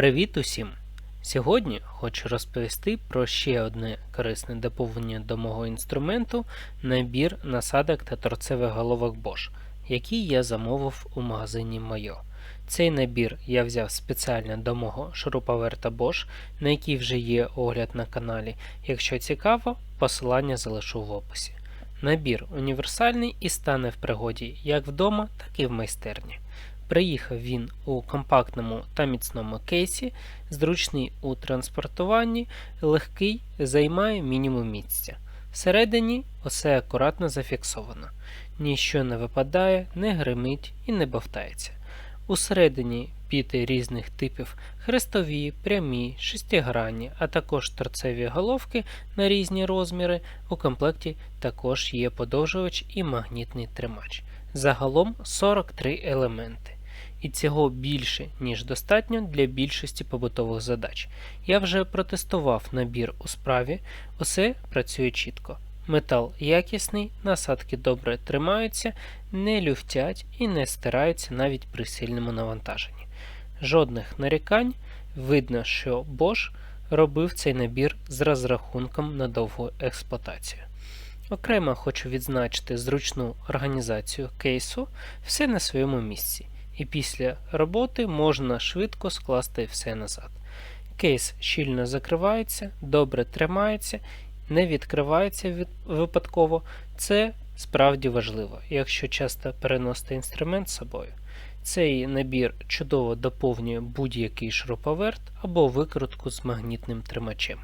Привіт усім! Сьогодні хочу розповісти про ще одне корисне доповнення до мого інструменту набір насадок та торцевих головок Bosch, який я замовив у магазині Moyo. Цей набір я взяв спеціально до мого шуруповерта Bosch, на який вже є огляд на каналі. Якщо цікаво, посилання залишу в описі. Набір універсальний і стане в пригоді як вдома, так і в майстерні. Приїхав він у компактному та міцному кейсі, зручний у транспортуванні, легкий, займає мінімум місця. Всередині усе акуратно зафіксовано, ніщо не випадає, не гримить і не бовтається. Усередині піти різних типів хрестові, прямі, шестигранні, а також торцеві головки на різні розміри. У комплекті також є подовжувач і магнітний тримач. Загалом 43 елементи. І цього більше, ніж достатньо для більшості побутових задач. Я вже протестував набір у справі, усе працює чітко. Метал якісний, насадки добре тримаються, не люфтять і не стираються навіть при сильному навантаженні. Жодних нарікань, видно, що Bosch робив цей набір з розрахунком на довгу експлуатацію. Окремо хочу відзначити зручну організацію кейсу, все на своєму місці, і після роботи можна швидко скласти все назад. Кейс щільно закривається, добре тримається, не відкривається від... випадково. Це справді важливо, якщо часто переносити інструмент з собою. Цей набір чудово доповнює будь-який шуруповерт або викрутку з магнітним тримачем.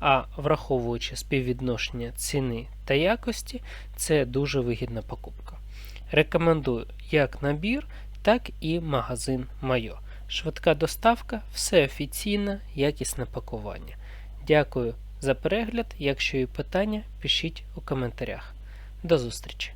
А враховуючи співвідношення ціни та якості, це дуже вигідна покупка. Рекомендую як набір, так і магазин Майо. Швидка доставка, все офіційне, якісне пакування. Дякую за перегляд. Якщо є питання, пишіть у коментарях. До зустрічі!